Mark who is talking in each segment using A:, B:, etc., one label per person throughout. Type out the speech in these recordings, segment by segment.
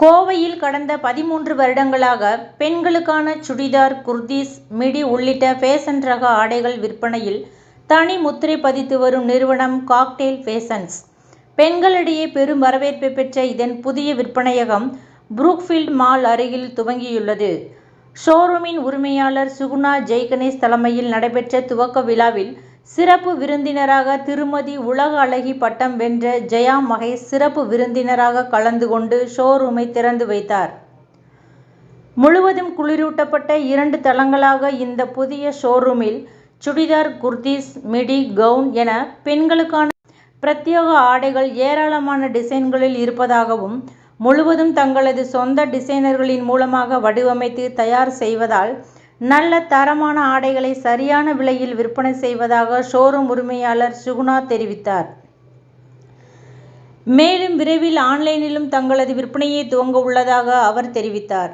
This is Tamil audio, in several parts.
A: கோவையில் கடந்த பதிமூன்று வருடங்களாக பெண்களுக்கான சுடிதார் குர்தீஸ் மிடி உள்ளிட்ட ஃபேஷன் ரக ஆடைகள் விற்பனையில் தனி முத்திரை பதித்து வரும் நிறுவனம் காக்டெயில் ஃபேஷன்ஸ். பெண்களிடையே பெரும் வரவேற்பை பெற்ற இதன் புதிய விற்பனையகம் புரூக்ஃபீல்ட் மால் அருகில் துவங்கியுள்ளது. ஷோரூமின் உரிமையாளர் சுகுணா ஜெய்கணேஷ் தலைமையில் நடைபெற்ற துவக்க விழாவில் சிறப்பு விருந்தினராக திருமதி உலக அழகி பட்டம் வென்ற ஜெயா மகேஷ் சிறப்பு விருந்தினராக கலந்து கொண்டு ஷோரூமை திறந்து வைத்தார். முழுவதும் குளிரூட்டப்பட்ட இரண்டு தளங்களாக இந்த புதிய ஷோரூமில் சுடிதார் குர்தீஸ் மிடி கவுன் என பெண்களுக்கான பிரத்யேக ஆடைகள் ஏராளமான டிசைன்களில் இருப்பதாகவும் முழுவதும் தங்களது சொந்த டிசைனர்களின் மூலமாக வடிவமைத்து தயார் செய்வதால் நல்ல தரமான ஆடைகளை சரியான விலையில் விற்பனை செய்வதாக ஷோரூம் உரிமையாளர் சுகுணா தெரிவித்தார். மேலும் விரைவில் ஆன்லைனிலும் தங்களது விற்பனையை துவங்க உள்ளதாக அவர் தெரிவித்தார்.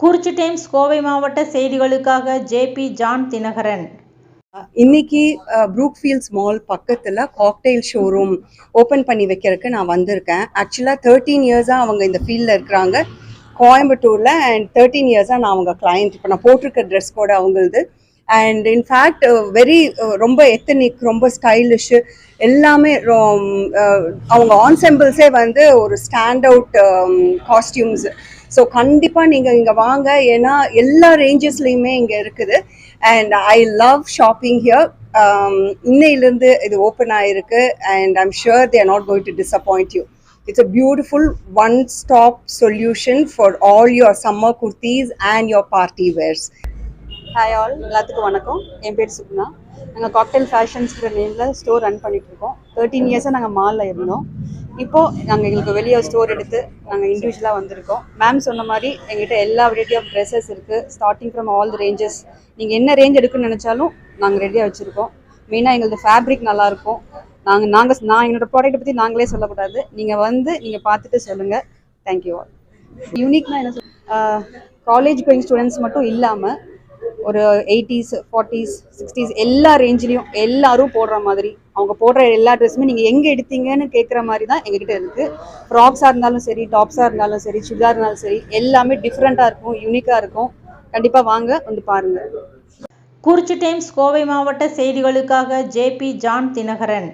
A: குறிச்சி டைம்ஸ் கோவை மாவட்ட செய்திகளுக்காக ஜேபி ஜான் தினகரன்.
B: இன்னைக்கு ப்ரூக்ஃபீல்ட்ஸ் மால் பக்கத்தில் காக்டெயில் ஷோரூம் ஓப்பன் பண்ணி வைக்கிறதுக்கு நான் வந்திருக்கேன். ஆக்சுவலாக தேர்ட்டீன் இயர்ஸாக அவங்க இந்த ஃபீல்டில் இருக்கிறாங்க. கோயம்புத்தூரில் அண்ட் தேர்ட்டீன் இயர்ஸாக நான் அவங்க கிளையண்ட் இப்போ நான் போட்டிருக்க ட்ரெஸ் கோட் அவங்களது. அண்ட் இன்ஃபேக்ட் வெரி ரொம்ப எத்தனிக் ரொம்ப ஸ்டைலிஷு எல்லாமே ரொம்- அவங்க ஆன்செம்பிள்ஸே வந்து ஒரு ஸ்டாண்ட் அவுட் காஸ்டியூம்ஸ் ஸோ கண்டிப்பாக நீங்கள் இங்கே வாங்க. ஏன்னா எல்லா ரேஞ்சஸ்லேயுமே இங்கே இருக்குது. And I love shopping here இன்னையிலேருந்து இது ஓப்பன் ஆகிருக்கு and I'm sure they're not going to disappoint you it's a beautiful one stop solution for all your summer kurtis and your party wears hi all எல்லாத்துக்கும் வணக்கம். என் பேர் சுக்னா நாங்கள் காக்டெயில் ஃபேஷன்ஸ்ங்கிற நேமில் ஸ்டோர் ரன் பண்ணிகிட்ருக்கோம் இருக்கோம் தேர்ட்டீன் இயர்ஸாக நாங்கள் மாலில் இருந்தோம். இப்போது நாங்கள் எங்களுக்கு வெளியே ஸ்டோர் எடுத்து நாங்கள் இண்டிவிஜுவலாக வந்திருக்கோம். மேம் சொன்ன மாதிரி எங்ககிட்ட எல்லா வெரைட்டி ஆஃப் ட்ரெஸ்ஸஸ் இருக்குது starting from all the ranges நீங்கள் என்ன ரேஞ்ச் எடுக்கணும்னு நினச்சாலும் நாங்கள் ரெடியாக வச்சுருக்கோம். மெயினாக எங்களது ஃபேப்ரிக் நல்லாயிருக்கும் நாங்கள் நாங்கள் நான் என்னோட ப்ராடக்ட்டை பற்றி நாங்களே சொல்லக்கூடாது. நீங்கள் வந்து நீங்கள் பார்த்துட்டு சொல்லுங்கள் தேங்க்யூ ஆல் யூனிக்னா என்ன சொல் காலேஜ் கோயிங் ஸ்டூடெண்ட்ஸ் மட்டும் இல்லாமல் ஒரு எயிட்டிஸ் ஃபார்ட்டிஸ் சிக்ஸ்டீஸ் எல்லா ரேஞ்சிலையும் எல்லாரும் போடுற மாதிரி அவங்க போடுற எல்லா ட்ரெஸ்ஸுமே நீங்கள் எங்கே எடுத்தீங்கன்னு கேட்குற மாதிரி தான் எங்ககிட்ட இருக்குது ஃப்ராக்ஸாக இருந்தாலும் சரி டாப்ஸாக இருந்தாலும் சரி சுடிதார் இருந்தாலும் சரி எல்லாமே டிஃப்ரெண்ட்டாக இருக்கும் யூனிக்காக இருக்கும். கண்டிப்பாக வாங்க வந்து பாருங்கள்
A: குறிச்சி டைம்ஸ் கோவை மாவட்ட செய்திகளுக்காக ஜேபி ஜான் தினகரன்.